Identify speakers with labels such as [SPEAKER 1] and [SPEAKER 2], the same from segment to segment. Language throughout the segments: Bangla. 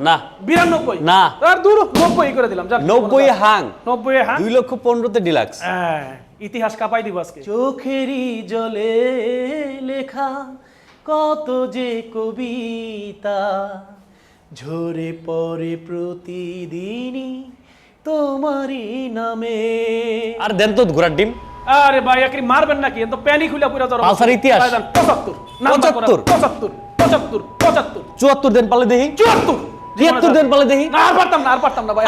[SPEAKER 1] না। না।
[SPEAKER 2] আর দূর করে দিলাম
[SPEAKER 1] হাং।
[SPEAKER 2] হ্যাঁ
[SPEAKER 1] দুই লক্ষ পনেরোতে ডিলাক্স।
[SPEAKER 2] হ্যাঁ, ইতিহাস কাপাই দিব আজকে। চোখেরই জলে লেখা কত যে কবিতা ঝরে পড়ে প্রতিদিনই তোমারই নামে।
[SPEAKER 1] আর দেন তো ঘোড়ার ডিম।
[SPEAKER 2] আরে ভাই একরি মারবেন নাকি? এত প্যানি খুলে পুরো ধরো
[SPEAKER 1] পালসার ইতিহাস।
[SPEAKER 2] পঁচাত্তর।
[SPEAKER 1] পঁচাত্তর।
[SPEAKER 2] পঁচাত্তর পঁচাত্তর। পঁচাত্তর।
[SPEAKER 1] চুয়াত্তর দেন পালে দেখি।
[SPEAKER 2] চুয়াত্তর।
[SPEAKER 1] তিয়াত্তর দেন পালে দেখি।
[SPEAKER 2] না আর পারতাম না আর পারতাম না ভাই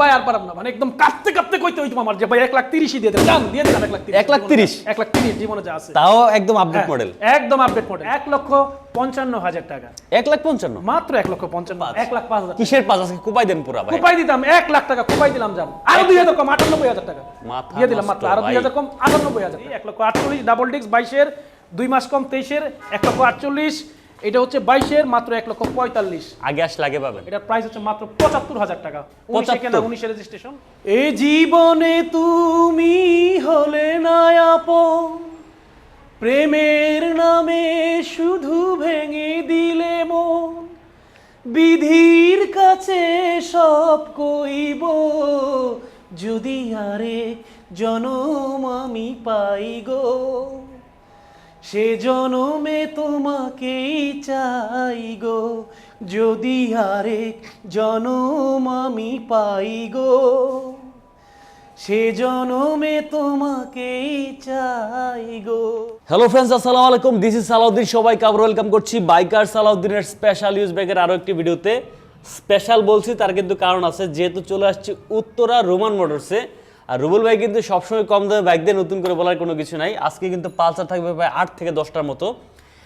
[SPEAKER 2] ভাই আর পারতাম না মানে একদম কাঁপতে কাঁপতে কইতে হইতো আমার যে ভাই এক লাখ তিরিশই দিয়ে দেন। দিয়ে দিলাম এক লাখ তিরিশ।
[SPEAKER 1] এক লাখ তিরিশ?
[SPEAKER 2] এক লাখ তিরিশ জীবনে যা আছে।
[SPEAKER 1] তাও একদম আপডেট
[SPEAKER 2] হ্যাঁ,
[SPEAKER 1] মডেল
[SPEAKER 2] একদম আপডেট মডেল এক লক্ষ পঞ্চান্ন হাজার টাকা।
[SPEAKER 1] এক লাখ পঞ্চান্ন?
[SPEAKER 2] মাত্র এক লক্ষ পঞ্চান্ন এক লাখ পাঁচ হাজার
[SPEAKER 1] কিসের পাঁচ? কোপাই দেন পুরা ভাই।
[SPEAKER 2] কোপাই দিতাম এক লাখ টাকা কোপাই দিলাম আরও দুই হাজার কম আটানব্বই হাজার টাকা। দিয়ে দিলাম মাত্র আরও দুই হাজার কম আটানব্বই হাজার এক লক্ষ আটচল্লিশ ডাবল ডিক্স বাইশের দুই মাস কম তেইশের এক লক্ষ আটচল্লিশ এটা হচ্ছে বাইশের মাত্র এক লক্ষ পঁয়তাল্লিশ।
[SPEAKER 1] আগে আসলে লাগে পাবেন।
[SPEAKER 2] এটার প্রাইস হচ্ছে মাত্র পঁচাত্তর হাজার টাকা। উনিশে কেনা
[SPEAKER 1] 75
[SPEAKER 2] উনিশে রেজিস্ট্রেশন এই জীবনে তুমি হলে না আপন প্রেমের নামে শুধু ভেঙে দিলে মন। বিধির কাছে সব কইব যদি আরে জনম আমি পাই গো সে জনমে তোমাকেই চাই গো, যদি আরেক জনম আমি পাই গো। সে জনমে তোমাকেই চাই গো।
[SPEAKER 1] হ্যালো ফ্রেন্ডস আসসালামু আলাইকুম। This is Salauddin. সবাইকে আবার ওয়েলকাম করছি বাইকার সালাউদ্দিনের স্পেশাল ইউজ ব্যাগের আরও একটি ভিডিওতে স্পেশাল বলছি, তার কিন্তু কারণ আছে, যেহেতু চলে আসছে উত্তরা রোমান মোটরসে আর রুবুল ভাই কিন্তু সবসময় কম দামে বাইক দিয়ে নতুন করে বলার কোনো কিছু নাই। আজকে কিন্তু পালসার থাকবে প্রায় আট থেকে দশটার মতো।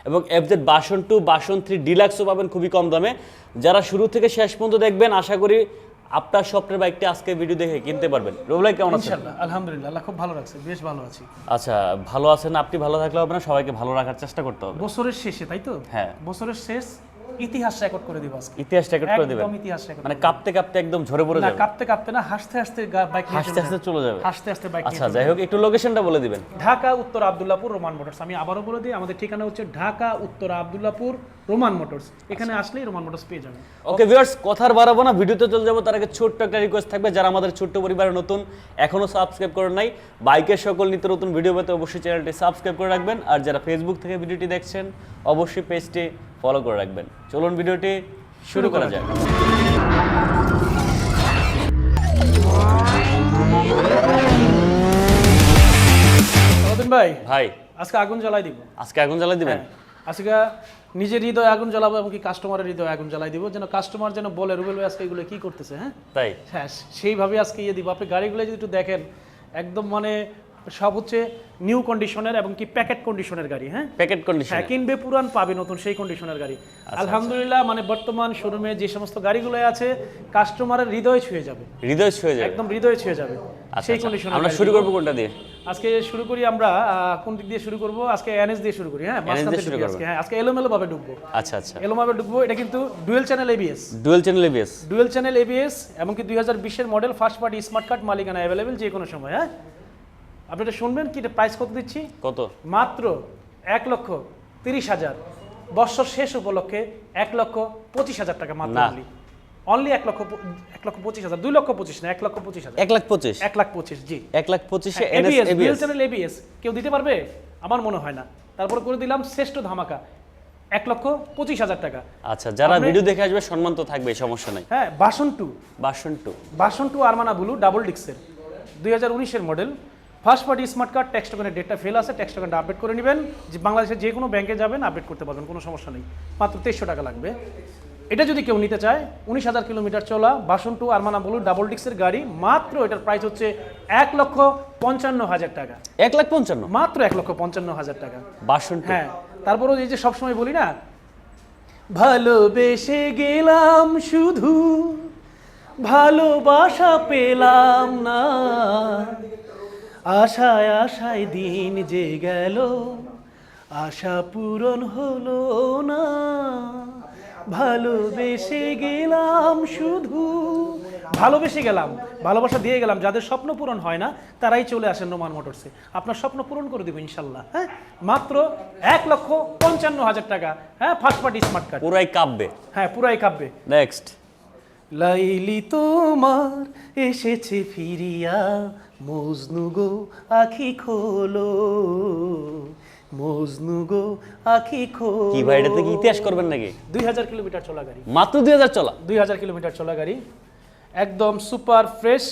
[SPEAKER 1] এবং এফজেড বাসন টু বাসন থ্রি ডিলাক্সও পাবেন খুবই কম দামে। যারা শুরু থেকে শেষ পর্যন্ত দেখবেন আশা করি আপনার স্বপ্নের বাইকটি আজকে ভিডিও দেখে কিনতে পারবেন। রুবুল ভাই কেমন আছেন?
[SPEAKER 2] আলহামদুলিল্লাহ আল্লাহ খুব ভালো লাগছে বেশ ভালো আছি।
[SPEAKER 1] আচ্ছা ভালো আছেন আপনি ভালো থাকলে হবে না সবাইকে ভালো রাখার চেষ্টা করতে হবে।
[SPEAKER 2] বছরের শেষে তাই তো?
[SPEAKER 1] হ্যাঁ।
[SPEAKER 2] বছরের শেষ ইতিহাস রেকর্ড করে দিব আজকে।
[SPEAKER 1] ইতিহাস রেকর্ড করে দিবেন?
[SPEAKER 2] একদম ইতিহাস রেকর্ড
[SPEAKER 1] মানে কাঁপতে কাঁপতে একদম ঝরে পড়ে
[SPEAKER 2] না
[SPEAKER 1] যাবে?
[SPEAKER 2] কাঁপতে কাঁপতে না হাসতে হাসতে বাইক
[SPEAKER 1] হাসতে হাসতে চলে যাবে।
[SPEAKER 2] হাসতে হাসতে বাইক
[SPEAKER 1] আচ্ছা যাই হোক একটু লোকেশনটা বলে দিবেন।
[SPEAKER 2] ঢাকা উত্তর আবদুল্লাপুর রোমান মোটরস। আমি আবারও বলে দিই আমাদের ঠিকানা হচ্ছে ঢাকা উত্তর আবদুল্লাপুর রোমান মোটরস। এখানে আসলেই রোমান মোটরস পেয়ে যাবেন।
[SPEAKER 1] ওকে ভিউয়ার্স কথার বাড়াবো না ভিডিওতে চলে যাব তার আগে ছোট্ট একটা রিকোয়েস্ট থাকবে যারা আমাদের ছোট্ট পরিবারে নতুন এখনও সাবস্ক্রাইব করেন নাই বাইকের সকল নিত্য নতুন ভিডিও পেতে অবশ্যই চ্যানেলটি সাবস্ক্রাইব করে রাখবেন আর যারা ফেসবুক থেকে ভিডিওটি দেখছেন অবশ্যই পেজটি ফলো করে রাখবেন। চলুন ভিডিওটি শুরু করা যাক।
[SPEAKER 2] সালাউদ্দিন ভাই
[SPEAKER 1] ভাই।
[SPEAKER 2] আজকে আগুন জ্বালাই দিব।
[SPEAKER 1] আজকে আগুন জ্বালাই দিবেন?
[SPEAKER 2] আজকে নিজের হৃদয়ে আগুন জ্বালাবো এবং কি কাস্টমারের হৃদয়ে আগুন জ্বালাই দিব যেন কাস্টমার যেন বলে রুবেল ভাই আজকে এগুলো কি করতেছে? হ্যাঁ?
[SPEAKER 1] তাই?
[SPEAKER 2] হ্যাঁ সেইভাবে আজকে ইয়ে দিব। আপনি গাড়িগুলো যদি একটু দেখেন একদম মানে সব হচ্ছে নিউ কন্ডিশনের এবং কি প্যাকেট কন্ডিশনের গাড়ি হ্যাঁ?
[SPEAKER 1] প্যাকেট কন্ডিশন
[SPEAKER 2] হ্যাঁ কিনবে পুরান পাবে নতুন সেই কন্ডিশনের গাড়ি। আলহামদুলিল্লাহ মানে বর্তমান শোরুমে যে সমস্ত গাড়িগুলো আছে কাস্টমারের হৃদয় ছুঁয়ে যাবে।
[SPEAKER 1] হৃদয় ছুঁয়ে যাবে।
[SPEAKER 2] একদম হৃদয় ছুঁয়ে যাবে
[SPEAKER 1] আচ্ছা,
[SPEAKER 2] সেই
[SPEAKER 1] আচ্ছা।
[SPEAKER 2] কন্ডিশনের
[SPEAKER 1] আমরা শুরু করব কোনটা দিয়ে?
[SPEAKER 2] আজকে শুরু করি আমরা কোন দিক দিয়ে শুরু করব? আজকে এনএস দিয়ে শুরু করি হ্যাঁ? মাঝখান
[SPEAKER 1] দিয়ে শুরু।
[SPEAKER 2] আজকে হ্যাঁ আজকে এলোমেলো ভাবে ঢুকবো।
[SPEAKER 1] আচ্ছা আচ্ছা।
[SPEAKER 2] এলোমেলো ঢুকবো এটা কিন্তু dual channel ABS
[SPEAKER 1] dual channel ABS
[SPEAKER 2] dual channel ABS এমনকি দুই হাজার বিশের model first party smart card মালিকানা অ্যাভেলেবেল যে কোনো সময় হ্যাঁ? আপনি এটা শুনবেন কি? এটা প্রাইস কত দিচ্ছি?
[SPEAKER 1] কত?
[SPEAKER 2] মাত্র এক লক্ষ তিরিশ হাজার। বছর শেষ উপলক্ষে এক লক্ষ পঁচিশ হাজার টাকা মাত্র অনলি অনলি এক লক্ষ এক লক্ষ পঁচিশ হাজার। দুই লক্ষ পঁচিশ না এক লক্ষ পঁচিশ হাজার।
[SPEAKER 1] এক লাখ পঁচিশ।
[SPEAKER 2] এক লাখ পঁচিশ জি।
[SPEAKER 1] এক লাখ পঁচিশে
[SPEAKER 2] এবিএস ডুয়েল
[SPEAKER 1] এবিএস
[SPEAKER 2] এবিএস কেউ দিতে পারবে? আমার মনে হয় না। তারপর করে দিলাম শ্রেষ্ঠ ধামাকা। এক লক্ষ পঁচিশ হাজার টাকা।
[SPEAKER 1] আচ্ছা যারা ভিডিও দেখে আসবে সম্মান তো থাকবে সমস্যা নাই।
[SPEAKER 2] হ্যাঁ বাসন টু
[SPEAKER 1] বাসন টু
[SPEAKER 2] বাসন টু আরমানা ব্লু ডাবল ডিক্সের দুই হাজার উনিশের model first party smart card tax টোকেনের ডেটটা ফেল আছে ট্যাক্স টোকেনটা আপডেট করে নেবেন। যে বাংলাদেশের যে কোনো ব্যাংকে যাবেন আপডেট করতে পারবেন কোনো সমস্যা নেই। মাত্র তেইশশো টাকা লাগবে। এটা যদি কেউ নিতে চায় উনিশ হাজার কিলোমিটার চলা বাসন টু আরমানা ব্লু ডাবল ডিক্সের গাড়ি মাত্র এটার প্রাইস হচ্ছে এক লক্ষ পঞ্চান্ন হাজার টাকা।
[SPEAKER 1] এক লাখ পঞ্চান্ন?
[SPEAKER 2] মাত্র এক লক্ষ পঞ্চান্ন হাজার টাকা।
[SPEAKER 1] বাসন
[SPEAKER 2] হ্যাঁ তারপরও এই যে সবসময় বলি না ভালোবেসে গেলাম শুধু ভালোবাসা পেলাম না। আশায় আশায় দিন যে গেল আশা পূরণ হলো না। ভালোবেসে গেলাম শুধু। ভালোবেসে গেলাম ভালোবাসা দিয়ে গেলাম যাদের স্বপ্ন পূরণ হয় না তারাই চলে আসেন রোমান মোটরসে। আপনার স্বপ্ন পূরণ করে দেবো ইনশাল্লাহ হ্যাঁ? মাত্র এক লক্ষ পঞ্চান্ন হাজার টাকা হ্যাঁ? ফার্স্ট পার্টি স্মার্ট কার্ড
[SPEAKER 1] পুরাই কাঁপবে
[SPEAKER 2] হ্যাঁ পুরাই কাব্যে।
[SPEAKER 1] নেক্সট
[SPEAKER 2] লাইলি তোমার এসেছে ফিরিয়া মজনু গো আখি খোলো মজনু গো আখি খোলো।
[SPEAKER 1] কি ভাই এটাতে কি ইতিহাস করবেন নাকি?
[SPEAKER 2] দুই হাজার কিলোমিটার চলা গাড়ি।
[SPEAKER 1] মাত্র দুই হাজার চলা?
[SPEAKER 2] দুই হাজার কিলোমিটার চলা গাড়ি। একদম সুপার ফ্রেশ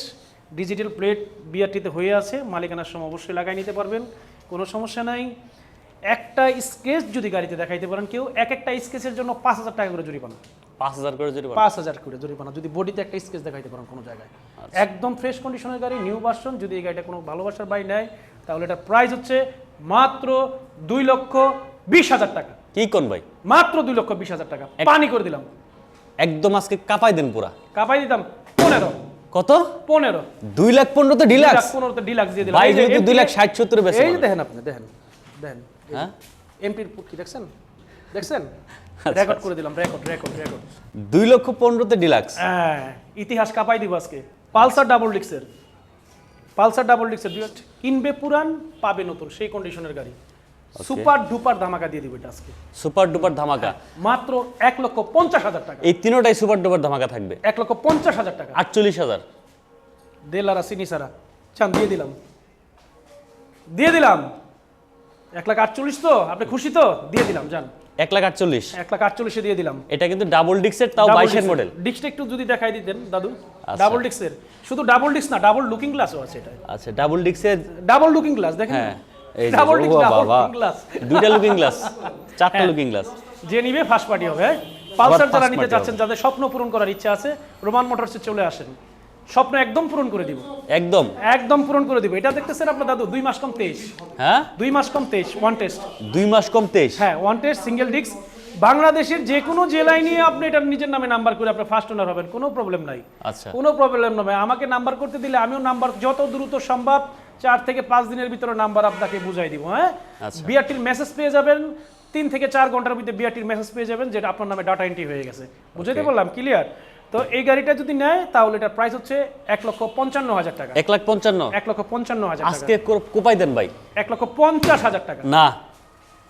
[SPEAKER 2] ডিজিটাল প্লেট বিআরটিতে হয়ে আছে। মালিকানার সময় অবশ্যই লাগাই নিতে পারবেন কোনো সমস্যা নাই। একটা স্কেচ যদি গাড়িতে দেখাইতে পারেন কেউ এক একটা স্কেচের জন্য পাঁচ হাজার টাকা করে জরিমানা।
[SPEAKER 1] পাঁচ হাজার করে যদি
[SPEAKER 2] পাঁচ হাজার করে জরিমানা যদি বডিতে একটা স্কেচ দেখাইতে পারেন কোনো জায়গায়। একদম ফ্রেশ কন্ডিশনের গাড়ি নিউ ভার্সন যদি এই গাড়িটা কোনো ভালোবাসার বাই নেয় তাহলে এটার প্রাইস হচ্ছে মাত্র দুই লক্ষ বিশ হাজার টাকা।
[SPEAKER 1] কি কোন ভাই?
[SPEAKER 2] মাত্র দুই লক্ষ বিশ হাজার টাকা। পানি করে দিলাম।
[SPEAKER 1] একদম আজকে কাঁপাই দেন পুরা।
[SPEAKER 2] কাপাই দিতাম পনেরো।
[SPEAKER 1] কত?
[SPEAKER 2] পনেরো।
[SPEAKER 1] দুই লাখ পনেরো তো ডিলাক্স
[SPEAKER 2] পনেরোতে ডিলাক্স দিয়ে দিলাম।
[SPEAKER 1] ভাই
[SPEAKER 2] এই
[SPEAKER 1] দুই লাখ ষাট সত্তর বেশি
[SPEAKER 2] দেখেন আপনি দেখেন দেখেন।
[SPEAKER 1] হ্যাঁ?
[SPEAKER 2] এমপির কি দেখছেন? দেখছেন?
[SPEAKER 1] আচ্ছা,
[SPEAKER 2] রেকর্ড করে দিলাম রেকর্ড রেকর্ড রেকর্ড
[SPEAKER 1] দুই লক্ষ পনেরোতে ডিলাক্স
[SPEAKER 2] হ্যাঁ ইতিহাস কাপাই দিব আজকে। পালসার ডাবল ডিক্সের পালসার ডাবল ডিক্সের দুই হাজার কিনবে পুরান পাবে নতুন সেই কন্ডিশনের গাড়ি। সুপার ডুপার ধামাকা দিয়ে দিবে আজকে।
[SPEAKER 1] সুপার ডুপার ধামাকা।
[SPEAKER 2] মাত্র এক লক্ষ পঞ্চাশ হাজার টাকা।
[SPEAKER 1] এই তিনোটাই সুপার ডুপার ধামাকা থাকবে।
[SPEAKER 2] এক লক্ষ পঞ্চাশ হাজার টাকা।
[SPEAKER 1] আটচল্লিশ হাজার।
[SPEAKER 2] দেলারা সিনিসারা চান দিয়ে দিলাম। দিয়ে দিলাম। এক লাখ আটচল্লিশ তো? আপনি খুশি তো? দিয়ে দিলাম যান।
[SPEAKER 1] এক লাখ আটচল্লিশ।
[SPEAKER 2] এক লাখ আটচল্লিশে দিয়ে দিলাম।
[SPEAKER 1] এটা কিন্তু ডাবল ডিক্সের তাও বাইশের মডেল
[SPEAKER 2] ডিস্কটা একটু যদি দেখাই দিতেন দাদু।
[SPEAKER 1] আচ্ছা।
[SPEAKER 2] ডাবল ডিস্কের শুধু ডাবল ডিস্ক না ডাবল লুকিং গ্লাসও আছে এটা।
[SPEAKER 1] আচ্ছা ডাবল ডিক্সের
[SPEAKER 2] ডাবল লুকিং গ্লাস দেখেন।
[SPEAKER 1] হ্যাঁ এই
[SPEAKER 2] double disc double looking glass
[SPEAKER 1] দুইটা লুকিং গ্লাস চারটা
[SPEAKER 2] হ্যাঁ।
[SPEAKER 1] লুকিং গ্লাস
[SPEAKER 2] যে নিবে ফার্স্ট পার্টি হবে হ্যাঁ? পালসার যারা নিতে চাচ্ছেন যাদের স্বপ্ন পূরণ করার ইচ্ছা আছে রোমান মোটরসে চলে আসেন। স্বপ্ন একদম পূরণ করে দিব।
[SPEAKER 1] একদম?
[SPEAKER 2] একদম পূরণ করে দিব। এটা দেখতেছেন আপনার দাদু দুই মাস কম তেইশ।
[SPEAKER 1] হ্যাঁ?
[SPEAKER 2] দুই মাস কম তেইশ ওয়ান টেস্ট
[SPEAKER 1] দুই মাস কম তেইশ?
[SPEAKER 2] হ্যাঁ ওয়ান টেস্ট সিঙ্গেল ডিস্ক বাংলাদেশের যে কোনো জেলায় নিয়ে আপনি এটা নিজের নামে নাম্বার করে আপনি ফার্স্ট ওনার হবেন কোনো প্রবলেম নাই।
[SPEAKER 1] আচ্ছা।
[SPEAKER 2] কোনো প্রবলেম নবে আমাকে নাম্বার করতে দিলে আমিও নাম্বার যত দ্রুত সম্ভব চার থেকে পাঁচ দিনের ভিতরে নাম্বার আপনাকে বুঝাই দিব হ্যাঁ?
[SPEAKER 1] আচ্ছা।
[SPEAKER 2] বিআরটির মেসেজ পেয়ে যাবেন তিন থেকে চার ঘণ্টার ভিতরে বিআরটির মেসেজ পেয়ে যাবেন যেটা আপনার নামে ডাটা এন্ট্রি হয়ে গেছে। বুঝাইতে বললাম ক্লিয়ার তো এই গাড়িটা যদি নেয় তাহলে এটার প্রাইস হচ্ছে এক লক্ষ পঞ্চান্ন হাজার টাকা।
[SPEAKER 1] এক লাখ পঞ্চান্ন?
[SPEAKER 2] এক লক্ষ পঞ্চান্ন হাজার
[SPEAKER 1] আজকে কোপাই দেন ভাই।
[SPEAKER 2] এক লক্ষ পঞ্চাশ হাজার টাকা।
[SPEAKER 1] না।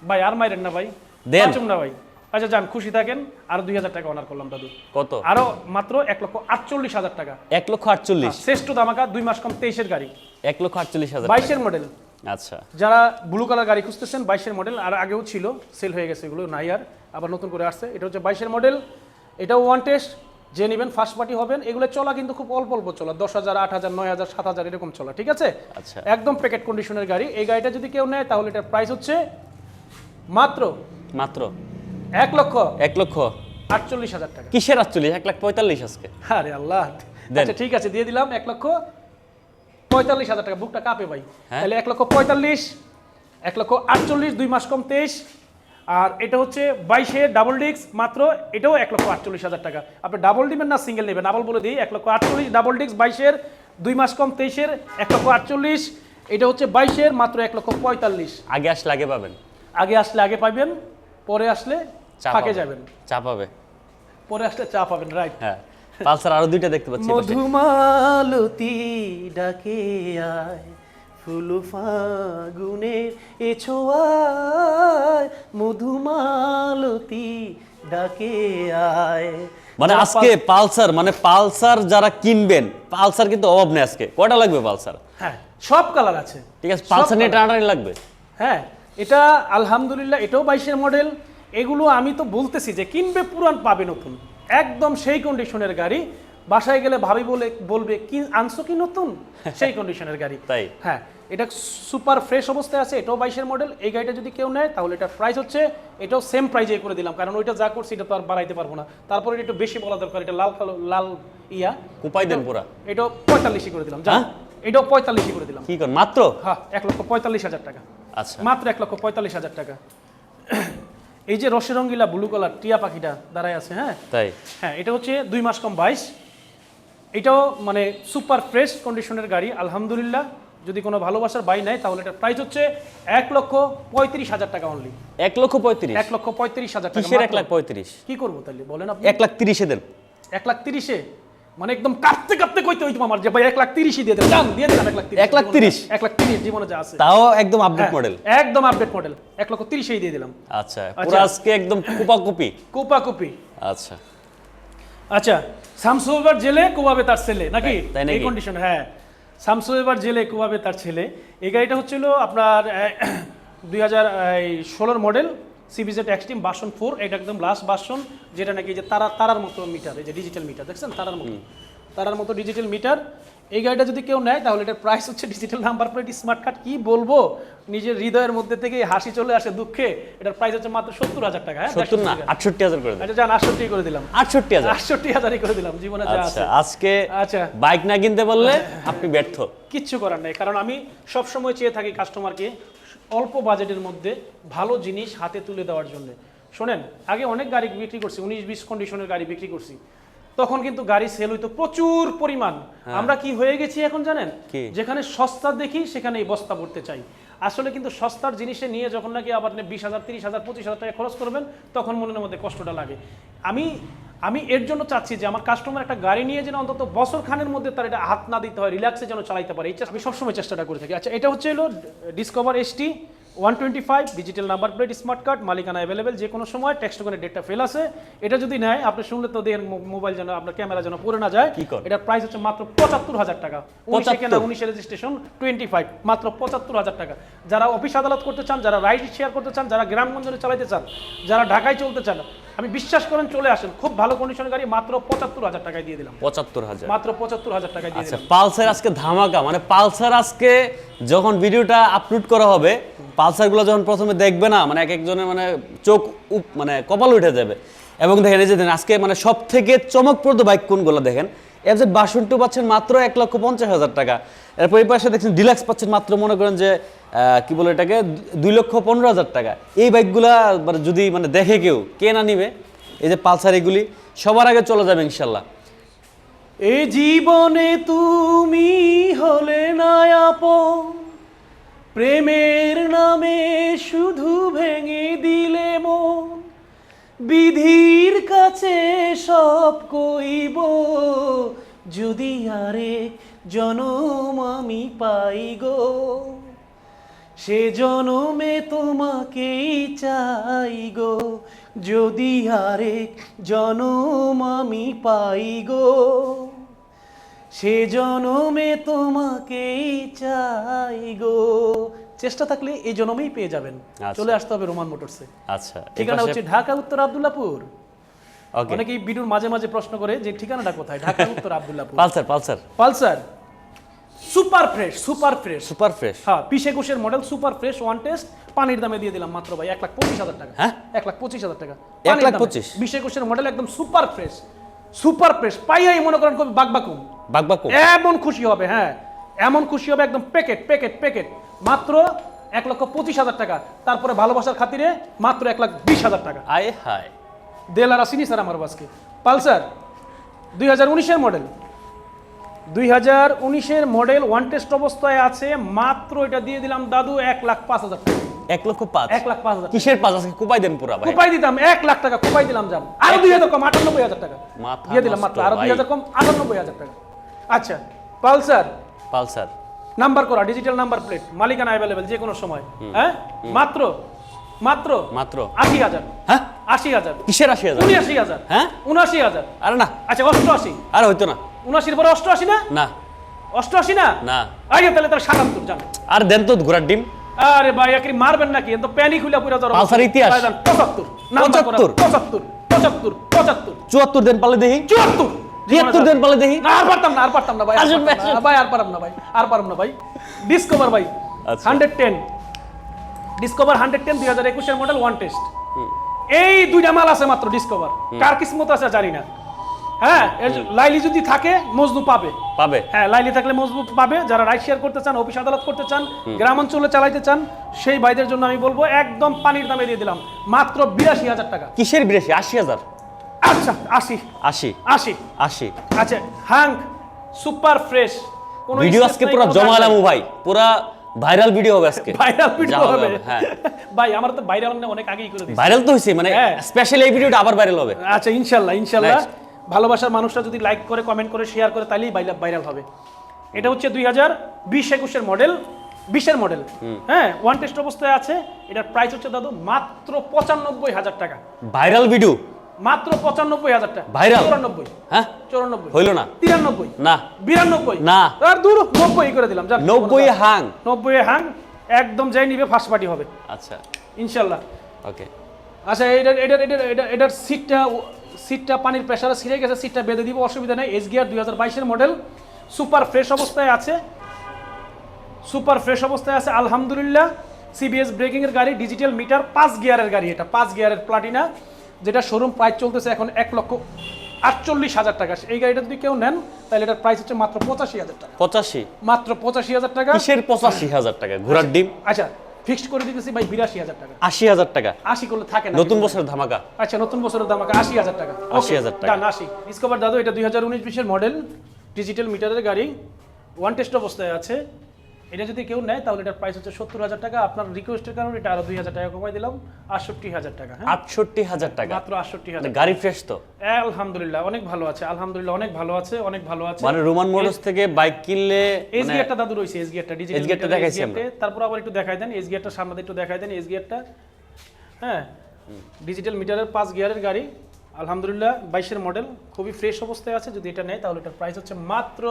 [SPEAKER 2] ভাই আর মাইরেন না ভাই।
[SPEAKER 1] দেন।
[SPEAKER 2] না ভাই। আচ্ছা যান খুশি থাকেন। আর দুই হাজার টাকা অনার করলাম দাদু।
[SPEAKER 1] কত?
[SPEAKER 2] আরও মাত্র এক লক্ষ আটচল্লিশ হাজার টাকা।
[SPEAKER 1] এক লক্ষ আটচল্লিশ।
[SPEAKER 2] শ্রেষ্ঠ দামাকা দুই মাস কম তেইশের গাড়ি।
[SPEAKER 1] এক লক্ষ আটচল্লিশ হাজার
[SPEAKER 2] বাইশের মডেল
[SPEAKER 1] আচ্ছা।
[SPEAKER 2] যারা ব্লু কালার গাড়ি খুঁজতেছেন বাইশের মডেল আর আগেও ছিল সেল হয়ে গেছে এগুলো নাই আর। আবার নতুন করে আসছে এটা হচ্ছে বাইশের মডেল এটাও ওয়ান টেস্ট যে নেবেন ফার্স্ট পার্টি হবেন এগুলো চলা কিন্তু খুব অল্প অল্প চলা দশ হাজার আট হাজার নয় হাজার সাত হাজার এরকম চলা ঠিক আছে?
[SPEAKER 1] আচ্ছা।
[SPEAKER 2] একদম প্যাকেট কন্ডিশনের গাড়ি এই গাড়িটা যদি কেউ নেয় তাহলে এটার প্রাইস হচ্ছে মাত্র
[SPEAKER 1] মাত্র।
[SPEAKER 2] এক লক্ষ
[SPEAKER 1] এক লক্ষ।
[SPEAKER 2] আটচল্লিশ হাজার টাকা।
[SPEAKER 1] কিসের আটচল্লিশ? এক লাখ পঁয়তাল্লিশ আজকে।
[SPEAKER 2] আরে আল্লাহ। আচ্ছা ঠিক আছে দিয়ে দিলাম এক লক্ষ পঁয়তাল্লিশ হাজার টাকা। বুকটা কাঁপে ভাই।
[SPEAKER 1] হ্যাঁ।
[SPEAKER 2] তাহলে এক লক্ষ পঁয়তাল্লিশ এক লক্ষ আটচল্লিশ দুই মাস কম তেইশ আর এটা হচ্ছে বাইশে ডাবল ডিস্ক মাত্র এটাও এক লক্ষ আটচল্লিশ হাজার টাকা। আপনি ডাবল নেবেন না সিঙ্গেল নেবেন। ডাবল বলে দিই এক লক্ষ আটচল্লিশ ডাবল ডিস্ক বাইশের দুই মাস কম তেইশের এক লক্ষ আটচল্লিশ। এটা হচ্ছে বাইশের মাত্র এক লক্ষ পঁয়তাল্লিশ।
[SPEAKER 1] আগে আসলে আগে পাবেন।
[SPEAKER 2] আগে আসলে আগে পাবেন পরে আসলে ফাঁকে যাবেন।
[SPEAKER 1] চা পাবে।
[SPEAKER 2] পরে আসলে চা পাবেন রাইট
[SPEAKER 1] হ্যাঁ। পালসার আরও দুইটা দেখতে পাচ্ছি।
[SPEAKER 2] মধুমালতি ডাকে আয়। ফুল ফাগুনের এ ছোঁয়ায় মধুমালতি ডাকে আয়।
[SPEAKER 1] মানে আজকে পালসার মানে পালসার যারা কিনবেন পালসার কিন্তু অভাব নেই আজকে। কয়টা লাগবে পালসার?
[SPEAKER 2] হ্যাঁ সব কালার আছে।
[SPEAKER 1] ঠিক আছে পালসার নিয়ে টানাটানি লাগবে?
[SPEAKER 2] হ্যাঁ এটা আলহামদুলিল্লাহ এটাও বাইশের মডেল এগুলো আমি তো বলতেছি যে কিনবে পুরান পাবে নতুন। একদম সেই কন্ডিশনের গাড়ি। বাসায় গেলে ভাবি বলে বলবে কি আনছো কি নতুন? সেই কন্ডিশনের গাড়ি।
[SPEAKER 1] তাই?
[SPEAKER 2] হ্যাঁ এটা সুপার ফ্রেশ অবস্থায় আছে এটাও বাইশের মডেল এই গাড়িটা যদি কেউ নেয় তাহলে এটার প্রাইস হচ্ছে এটাও সেম প্রাইজে করে দিলাম কারণ ওইটা যা করছি এটা তো আর বাড়াইতে পারব না। তারপরে এটা একটু বেশি বলা দরকার এটা লাল কালো লাল ইয়া।
[SPEAKER 1] কোপাই দেন পুরা।
[SPEAKER 2] এটাও পঁয়তাল্লিশই করে দিলাম জান।
[SPEAKER 1] হ্যাঁ?
[SPEAKER 2] এটাও পঁয়তাল্লিশই করে দিলাম।
[SPEAKER 1] কি কর মাত্র?
[SPEAKER 2] হ্যাঁ এক লক্ষ পঁয়তাল্লিশ হাজার টাকা।
[SPEAKER 1] আচ্ছা।
[SPEAKER 2] মাত্র এক লক্ষ পঁয়তাল্লিশ হাজার টাকা। এই যে রসে রঙ্গিলা ব্লু কালার টিয়া পাখিটা দাঁড়ায় আছে হ্যাঁ?
[SPEAKER 1] তাই?
[SPEAKER 2] হ্যাঁ এটা হচ্ছে দুই মাস কম বাইশ। এটাও মানে সুপার ফ্রেশ কন্ডিশনের গাড়ি আলহামদুলিল্লাহ। যদি কোনো ভালোবাসার বাই নেয় তাহলে এটার প্রাইস হচ্ছে এক লক্ষ পঁয়ত্রিশ হাজার টাকা অনলি
[SPEAKER 1] এক লক্ষ পঁয়ত্রিশ?
[SPEAKER 2] এক লক্ষ পঁয়ত্রিশ হাজার টাকা
[SPEAKER 1] কিসের এক। লাখ পঁয়ত্রিশ?
[SPEAKER 2] কি করব তাহলে? বলেন আপনি।
[SPEAKER 1] এক লাখ তিরিশে দেন
[SPEAKER 2] এক লাখ তিরিশে? মানে একদম কাঁপতে কাঁপতে কইতে হইতো আমার যে ভাই এক লাখ তিরিশই দিয়ে দেন। যান, দিয়ে দিলাম এক লাখ তিরিশ।
[SPEAKER 1] এক লাখ তিরিশ?
[SPEAKER 2] এক লাখ তিরিশ জীবনে যা আছে।
[SPEAKER 1] তাও একদম আপডেট
[SPEAKER 2] হ্যাঁ,
[SPEAKER 1] মডেল
[SPEAKER 2] একদম আপডেট মডেল এক লক্ষ তিরিশেই দিয়ে দিলাম।
[SPEAKER 1] আচ্ছা পুরো আজকে একদম কুপাকুপি।
[SPEAKER 2] কোপা কুপি
[SPEAKER 1] আচ্ছা
[SPEAKER 2] আচ্ছা শামসু জেলে কোবাবে তার ছেলে নাকি? এই কন্ডিশন হ্যাঁ। শামসু এবার জেলে কুবাবে তার ছেলে। এই গাড়িটা হচ্ছিল আপনার দুই হাজার ষোলোর মডেল সিবিজেড এক্সট্রিম বাসন ফোর। এটা একদম লাস্ট বাসন যেটা নাকি যে তারা তারার মতো মিটার এই যে ডিজিটাল মিটার দেখছেন? তারার মতো। তারার মতো ডিজিটাল মিটার এই গাড়িটা যদি কেউ নেয় তাহলে এটার প্রাইস হচ্ছে digital number plate smart card কি বলব? নিজের হৃদয়ের মধ্যে থেকে হাসি চলে আসে দুঃখে। এটার প্রাইস হচ্ছে মাত্র সত্তর হাজার টাকা হ্যাঁ?
[SPEAKER 1] সত্তর না আটষট্টি হাজার করে
[SPEAKER 2] আচ্ছা যান আটষট্টি করে দিলাম।
[SPEAKER 1] আটষট্টি হাজার।
[SPEAKER 2] আটষট্টি হাজারই করে দিলাম জীবনে যা
[SPEAKER 1] আচ্ছা
[SPEAKER 2] আছে।
[SPEAKER 1] আজকে
[SPEAKER 2] আচ্ছা।
[SPEAKER 1] বাইক না কিনতে বললে আপনি ব্যর্থ।
[SPEAKER 2] কিচ্ছু করার নেই কারণ আমি সবসময় চেয়ে থাকি কাস্টমারকে অল্প বাজেটের মধ্যে ভালো জিনিস হাতে তুলে দেওয়ার জন্য। শোনেন আগে অনেক গাড়ি বিক্রি করছি উনিশ বিশ কন্ডিশনের গাড়ি বিক্রি করছি। তখন কিন্তু গাড়ি সেল হইতো প্রচুর পরিমাণ। আমরা কি হয়ে গেছি এখন জানেন? যেখানে সস্তা দেখি সেখানে এই বস্তা ভরতে চাই। আসলে কিন্তু সস্তার জিনিসে নিয়ে যখন নাকি আবার বিশ হাজার তিরিশ হাজার পঁচিশ হাজার টাকা খরচ করবেন তখন মনের মধ্যে কষ্টটা লাগে। আমি আমি এর জন্য চাচ্ছি যে আমার কাস্টমার একটা গাড়ি নিয়ে যেন অন্তত বছর খানের মধ্যে তার এটা হাত না দিতে হয় রিল্যাক্সে যেন চালাইতে পারে। এই আমি সবসময় চেষ্টাটা করে থাকি। আচ্ছা এটা হচ্ছে হলো Discover ST one twenty five digital number plate smart card মালিকানা অ্যাভেলেবেল যে কোনো সময় টেক্সট করে ডেটটা ফেল আছে। এটা যদি নেয় আপনি শুনলে তো দেখেন মোবাইল যেন আপনার ক্যামেরা যেন পড়ে না যায়।
[SPEAKER 1] কি
[SPEAKER 2] এটার প্রাইস হচ্ছে মাত্র পঁচাত্তর হাজার টাকা। উনিশে কেনা উনিশে রেজিস্ট্রেশন টোয়েন্টি ফাইভ মাত্র পঁচাত্তর হাজার টাকা। যারা অফিস আদালত করতে চান যারা রাইড শেয়ার করতে চান যারা গ্রামগঞ্জে চালাইতে চান যারা ঢাকায় চলতে চান আমি বিশ্বাস করেন চলে আসেন। খুব ভালো কন্ডিশনের গাড়ি মাত্র পঁচাত্তর হাজার টাকায় দিয়ে দিলাম।
[SPEAKER 1] পঁচাত্তর হাজার।
[SPEAKER 2] মাত্র পঁচাত্তর হাজার টাকায় দিয়ে
[SPEAKER 1] আচ্ছা
[SPEAKER 2] দিলাম।
[SPEAKER 1] পালসার আজকে ধামাকা মানে পালসার আজকে যখন ভিডিওটা আপলোড করা হবে পালসারগুলো যখন প্রথমে দেখবে না মানে এক একজনের মানে চোখ উপ মানে কপাল উঠে যাবে। এবং দেখেন এই যে আজকে মানে সব থেকে চমকপ্রদ বাইক কোনগুলো দেখেন? এর যে বাসনটু পাচ্ছেন মাত্র এক লক্ষ পঞ্চাশ হাজার টাকা। এরপর এই পাশে দেখছেন ডিলাক্স পাচ্ছেন মাত্র, মনে করেন যে কি বলে এটাকে দুই লক্ষ পনেরো হাজার টাকা। এই বাইকগুলা মানে যদি মানে দেখে কেউ, কে না নিবে, এই যে পালসার এগুলি, সবার আগে চলে যাবে ইনশাল্লাহ।
[SPEAKER 2] এ জীবনে তুমি হলে না আপন, প্রেমের নামে শুধু ভেঙে দিলে মন। বিধির কাছে সব কইব। যদি আরেক জনম আমি পাই গো, সে জনমে তোমাকেই চাই গো। যদি আরেক জনম আমি পাই গো, সে জনমে তোমাকেই চাই গো। চেষ্টা থাকলে এই জনমেই পেয়ে যাবেন।
[SPEAKER 1] আচ্ছা।
[SPEAKER 2] চলে আসতে হবে রোমান মোটরসে
[SPEAKER 1] আচ্ছা
[SPEAKER 2] ঠিকানা হচ্ছে ঢাকা উত্তর আবদুল্লাপুর। অনেকেই ভিডিওর মাঝে মাঝে প্রশ্ন করে যে ঠিকানাটা কোথায়? ঢাকা উত্তর Abdullahpur.
[SPEAKER 1] Pulsar Pulsar.
[SPEAKER 2] Pulsar. Super fresh super fresh.
[SPEAKER 1] Super fresh.
[SPEAKER 2] হ্যাঁ বিশ একুশের model super fresh one test. পানির দামে দিয়ে দিলাম মাত্র ভাই এক লাখ পঁচিশ হাজার টাকা।
[SPEAKER 1] হ্যাঁ?
[SPEAKER 2] এক লাখ পঁচিশ হাজার টাকা।
[SPEAKER 1] এক লাখ পঁচিশ?
[SPEAKER 2] বিশ একুশের মডেল একদম সুপার ফ্রেশ। Super fresh. পাইয়াই মনে করেন খুব বাকবাকুম।
[SPEAKER 1] বাগবাকু
[SPEAKER 2] এমন খুশি হবে হ্যাঁ। এমন খুশি হবে একদম প্যাকেট প্যাকেট প্যাকেট। মাত্র এক লক্ষ পঁচিশ হাজার টাকা। তারপরে ভালোবাসার খাতিরে মাত্র এক লাখ বিশ হাজার টাকা।
[SPEAKER 1] আয় হায়।
[SPEAKER 2] দেলার আসিনি স্যার আমার বাসকে। পালসার দুই হাজার উনিশের মডেল। দুই হাজার উনিশের মডেল ওয়ান টেস্ট অবস্থায় আছে মাত্র এটা দিয়ে দিলাম দাদু এক লাখ পাঁচ হাজার টাকা।
[SPEAKER 1] এক লক্ষ পাঁচ।
[SPEAKER 2] এক লাখ পাঁচ হাজার
[SPEAKER 1] কিসের পাঁচ আজকে কুপাই দেন পুরা ভাই।
[SPEAKER 2] কোপাই দিতাম এক লাখ টাকা কোপাই দিলাম যান আরও দুই হাজার কম আটানব্বই হাজার টাকা। দিয়ে দিলাম মাত্র আরও দুই হাজার কম আটানব্বই হাজার টাকা। আচ্ছা পালসার
[SPEAKER 1] পালসার
[SPEAKER 2] নাম্বার করা ডিজিটাল নাম্বার প্লেট মালিকানা অ্যাভেলেবেল যে কোনো সময় হ্যাঁ? মাত্র মাত্র
[SPEAKER 1] মাত্র।
[SPEAKER 2] আশি হাজার।
[SPEAKER 1] হ্যাঁ?
[SPEAKER 2] আশি হাজার।
[SPEAKER 1] কিসের আশি হাজার?
[SPEAKER 2] উনিআশি হাজার।
[SPEAKER 1] হ্যাঁ?
[SPEAKER 2] উনআশি হাজার।
[SPEAKER 1] আরে না।
[SPEAKER 2] আচ্ছা অষ্টআশি।
[SPEAKER 1] আর হইতো না।
[SPEAKER 2] উনআশির পরে অষ্টআশি না?
[SPEAKER 1] না।
[SPEAKER 2] অষ্টআশি না?
[SPEAKER 1] না।
[SPEAKER 2] আগে তাহলে তার সাতাত্তর জান।
[SPEAKER 1] আর দেন তো ঘোড়ার ডিম।
[SPEAKER 2] আরে ভাই একরি মারবেন নাকি? এত প্যানিক হইলা পুরো জড়ো
[SPEAKER 1] আসার ইতিহাস।
[SPEAKER 2] 75
[SPEAKER 1] 75
[SPEAKER 2] 75 75 75
[SPEAKER 1] 74 দেন পালে দেখি।
[SPEAKER 2] 74
[SPEAKER 1] রিয়াক্টর দেন বলে দেখি।
[SPEAKER 2] না আর পারতাম না আর পারতাম না ভাই ভাই আর না ভাই আর না ভাই। ডিসকভার ভাই hundred ten Discover hundred ten দুই হাজার একুশের মডেল ওয়ান টেস্ট এই দুইটা মাল আছে মাত্র ডিসকভার কার কিসমত আছে জানি না। হ্যাঁ লাইলি যদি থাকে মজনু পাবে।
[SPEAKER 1] পাবে।
[SPEAKER 2] হ্যাঁ লাইলি থাকলে মজনু পাবে। যারা রাইট শেয়ার করতে চান অফিস আদালত করতে চান গ্রাম অঞ্চলে চালাইতে চান সেই ভাইদের জন্য আমি বলব একদম পানির দামে দিয়ে দিলাম। মাত্র বিরাশি হাজার টাকা।
[SPEAKER 1] কিসের বিরাশি? আশি হাজার?
[SPEAKER 2] আচ্ছা আশি
[SPEAKER 1] আশি
[SPEAKER 2] আশি
[SPEAKER 1] আশি
[SPEAKER 2] আচ্ছা হাঙ্ক সুপার ফ্রেশ
[SPEAKER 1] ভিডিও আজকে পুরো জমালাম ভাই। পুরা ভাইরাল ভিডিও হবে আজকে।
[SPEAKER 2] ভাইরাল ভিডিও হবে
[SPEAKER 1] হ্যাঁ।
[SPEAKER 2] ভাই আমার তো ভাইরাল অনেক আগেই করে দিয়েছে।
[SPEAKER 1] ভাইরাল তো হয়েছে মানে
[SPEAKER 2] হ্যাঁ।
[SPEAKER 1] স্পেশাল এই ভিডিওটা আবার ভাইরাল হবে।
[SPEAKER 2] আচ্ছা ইনশাল্লাহ ইনশাল্লাহ। ভালোবাসার মানুষরা যদি লাইক করে কমেন্ট করে শেয়ার করে তাহলেই ভাইরাল হবে। এটা হচ্ছে দুই হাজার বিশ একুশের মডেল বিশের মডেল হ্যাঁ ওয়ান টেস্ট অবস্থায় আছে। এটার প্রাইস হচ্ছে দাদু মাত্র পঁচানব্বই হাজার টাকা।
[SPEAKER 1] ভাইরাল ভিডিও
[SPEAKER 2] মাত্র পঁচানব্বই হাজার টাকা।
[SPEAKER 1] Viral?
[SPEAKER 2] চৌরানব্বই।
[SPEAKER 1] হ্যাঁ?
[SPEAKER 2] চৌরানব্বই।
[SPEAKER 1] হইল না?
[SPEAKER 2] তিরানব্বই।
[SPEAKER 1] না।
[SPEAKER 2] বিরানব্বই।
[SPEAKER 1] না।
[SPEAKER 2] আর দূর নব্বই করে দিলাম
[SPEAKER 1] নব্বই হাং।
[SPEAKER 2] নব্বই হাং একদম যাই নিবে ফার্স্ট পার্টি হবে।
[SPEAKER 1] আচ্ছা।
[SPEAKER 2] ইনশাল্লাহ।
[SPEAKER 1] ওকে।
[SPEAKER 2] আচ্ছা এটার এটার এটার এটার এটার সিটটা সিটটা পানির প্রেশারে ছিঁড়ে গেছে সিটটা বেঁধে দিব অসুবিধা নেই। এস গিয়ার দুই হাজার বাইশের মডেল সুপার ফ্রেশ অবস্থায় আছে। সুপার ফ্রেশ অবস্থায় আছে আলহামদুলিল্লাহ। সিবিএস ব্রেকিংয়ের গাড়ি ডিজিটাল মিটার পাঁচ গিয়ারের গাড়ি এটা পাঁচ গিয়ারের প্লাটিনা যেটা শোরুম প্রাইস চলতেছে এখন এক লক্ষ আটচল্লিশ হাজার টাকা। এই গাড়িটা যদি কেউ নেন তাহলে এটার প্রাইস হচ্ছে মাত্র পঁচাশি হাজার টাকা।
[SPEAKER 1] পঁচাশি?
[SPEAKER 2] মাত্র পঁচাশি হাজার টাকা।
[SPEAKER 1] কিসের পঁচাশি হাজার টাকা? ঘোড়ার ডিম?
[SPEAKER 2] আচ্ছা ফিক্সড করে দিতেছি ভাই বিরাশি হাজার টাকা।
[SPEAKER 1] আশি হাজার টাকা?
[SPEAKER 2] আশি করলে থাকে না
[SPEAKER 1] নতুন বছরের ধামাকা?
[SPEAKER 2] আচ্ছা নতুন বছরের দাম আশি হাজার টাকা।
[SPEAKER 1] 80,000 টাকা।
[SPEAKER 2] ডান আশি। ডিসকভার দাদু এটা দুই হাজার উনিশ বিশের মডেল ডিজিটাল মিটারের গাড়ি। ওয়ান টেস্ট অবস্থায় আছে। এটা যদি কেউ নেয় তাহলে এটার প্রাইস হচ্ছে সত্তর হাজার টাকা। আপনার রিকোয়েস্টের কারণে এটা আরও দুই হাজার টাকা কমাই দিলাম। আটষট্টি হাজার টাকা হ্যাঁ?
[SPEAKER 1] আটষট্টি হাজার টাকা।
[SPEAKER 2] মাত্র আটষট্টি হাজার
[SPEAKER 1] মানে গাড়ি ফ্রেশ তো?
[SPEAKER 2] আলহামদুলিল্লাহ অনেক ভালো আছে আলহামদুলিল্লাহ অনেক ভালো আছে অনেক ভালো আছে।
[SPEAKER 1] মানে রোমান মোটরস থেকে বাইক কিনলে
[SPEAKER 2] এস গিয়ারটা দাদু রয়েছে এস গিয়ারটা ডিজিটাল
[SPEAKER 1] S gear-টা দেখাইছি আমরা।
[SPEAKER 2] তারপর আবার একটু দেখাই দেন এস গিয়ারটা সামনে একটু দেখাই দেন এস গিয়ারটা হ্যাঁ? ডিজিটাল মিটারের পাঁচ গিয়ারের গাড়ি আলহামদুলিল্লাহ বাইশের মডেল খুবই ফ্রেশ অবস্থায় আছে যদি এটা নেয় তাহলে এটার প্রাইস হচ্ছে মাত্র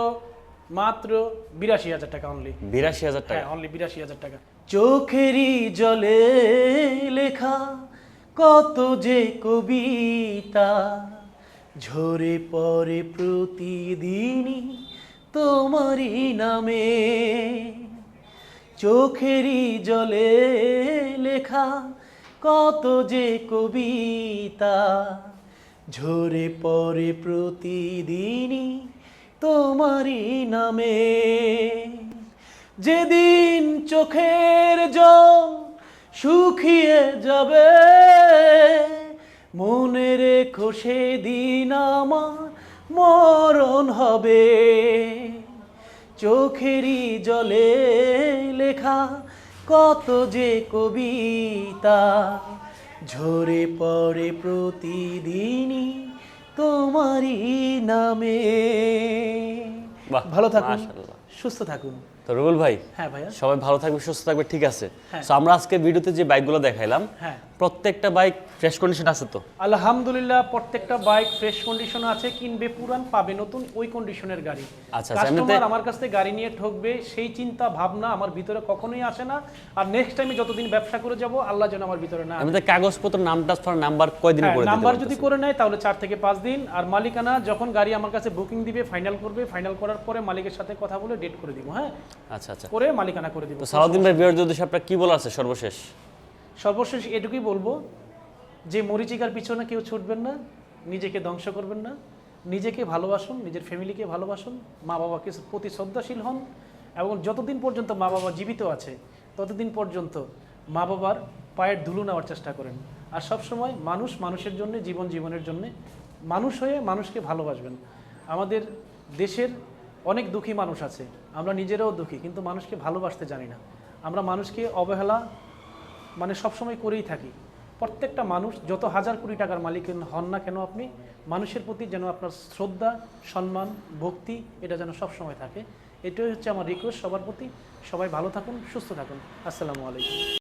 [SPEAKER 2] মাত্র বিরাশি হাজার টাকা অনলি
[SPEAKER 1] বিরাশি হাজার টাকা।
[SPEAKER 2] হ্যাঁ অনলি বিরাশি হাজার টাকা। চোখেরই জলে লেখা কত যে কবিতা ঝরে পরে প্রতিদিনই তোমারই নামে। চোখেরই জলে লেখা কত যে কবিতা ঝরে পরে প্রতিদিনই তোমারই নামে। যেদিন চোখের জল শুকিয়ে যাবে, মনে রেখো সেদিন আমার মরণ হবে। চোখেরই জলে লেখা কত যে কবিতা, ঝরে পড়ে প্রতিদিনই তোমারই নামে। ভালো থাকুন সুস্থ থাকুন।
[SPEAKER 1] তো রুবুল ভাই
[SPEAKER 2] হ্যাঁ ভাই
[SPEAKER 1] সবাই ভালো থাকবে সুস্থ থাকবে ঠিক আছে।
[SPEAKER 2] হ্যাঁ।
[SPEAKER 1] তো আমরা আজকে ভিডিওতে যে বাইকগুলো দেখাইলাম
[SPEAKER 2] হ্যাঁ।
[SPEAKER 1] প্রত্যেকটা বাইক ফ্রেশ কন্ডিশন আছে তো?
[SPEAKER 2] আলহামদুলিল্লাহ প্রত্যেকটা বাইক ফ্রেশ কন্ডিশন আছে কিনবে পুরান পাবে নতুন ওই কন্ডিশনের গাড়ি।
[SPEAKER 1] আচ্ছা, আচ্ছা,
[SPEAKER 2] কাস্টমার আমার কাছ থেকে গাড়ি নিয়ে ঠকবে সেই চিন্তা ভাবনা আমার ভিতরে কখনোই আসে না। আর নেক্সট টাইমে যতদিন ব্যবসা করে যাব আল্লাহ যেন আমার ভিতরে না।
[SPEAKER 1] এমনিতে কাগজপত্র নাম ট্রান্সফার নাম্বার কয়দিন
[SPEAKER 2] হ্যাঁ,
[SPEAKER 1] করে
[SPEAKER 2] নাম্বার যদি করে নেয় তাহলে চার থেকে পাঁচ দিন। আর মালিকানা যখন গাড়ি আমার কাছে বুকিং দিবে ফাইনাল করবে ফাইনাল করার পরে মালিকের সাথে কথা বলে ডেট করে দিব হ্যাঁ?
[SPEAKER 1] আচ্ছা আচ্ছা।
[SPEAKER 2] করে মালিকানা করে দিব।
[SPEAKER 1] তো সালাউদ্দিন ভাই বিয়ার যদি আপনার কি বলার আছে সর্বশেষ?
[SPEAKER 2] সর্বশেষ এটুকুই বলব যে মরিচিকার পিছনে কেউ ছুটবেন না, নিজেকে ধ্বংস করবেন না, নিজেকে ভালোবাসুন, নিজের ফ্যামিলিকে ভালোবাসুন মা বাবাকে প্রতি শ্রদ্ধাশীল হন এবং যতদিন পর্যন্ত মা বাবা জীবিত আছে, ততদিন পর্যন্ত মা বাবার পায়ের ধুলো নেওয়ার চেষ্টা করেন। আর সবসময় মানুষ মানুষের জন্য, জীবন জীবনের জন্য মানুষ হয়ে মানুষকে ভালোবাসবেন। আমাদের দেশের অনেক দুঃখী মানুষ আছে, আমরা নিজেরাও দুঃখী, কিন্তু মানুষকে ভালোবাসতে জানি না। আমরা মানুষকে অবহেলা মানে সবসময় করেই থাকি। প্রত্যেকটা মানুষ যত হাজার কোটি টাকার মালিক হন না কেন আপনি, মানুষের প্রতি যেন আপনার শ্রদ্ধা, সম্মান, ভক্তি, এটা যেন সবসময় থাকে। এটাই হচ্ছে আমার রিকোয়েস্ট সবার প্রতি। সবাই ভালো থাকুন, সুস্থ থাকুন। আসসালামু আলাইকুম।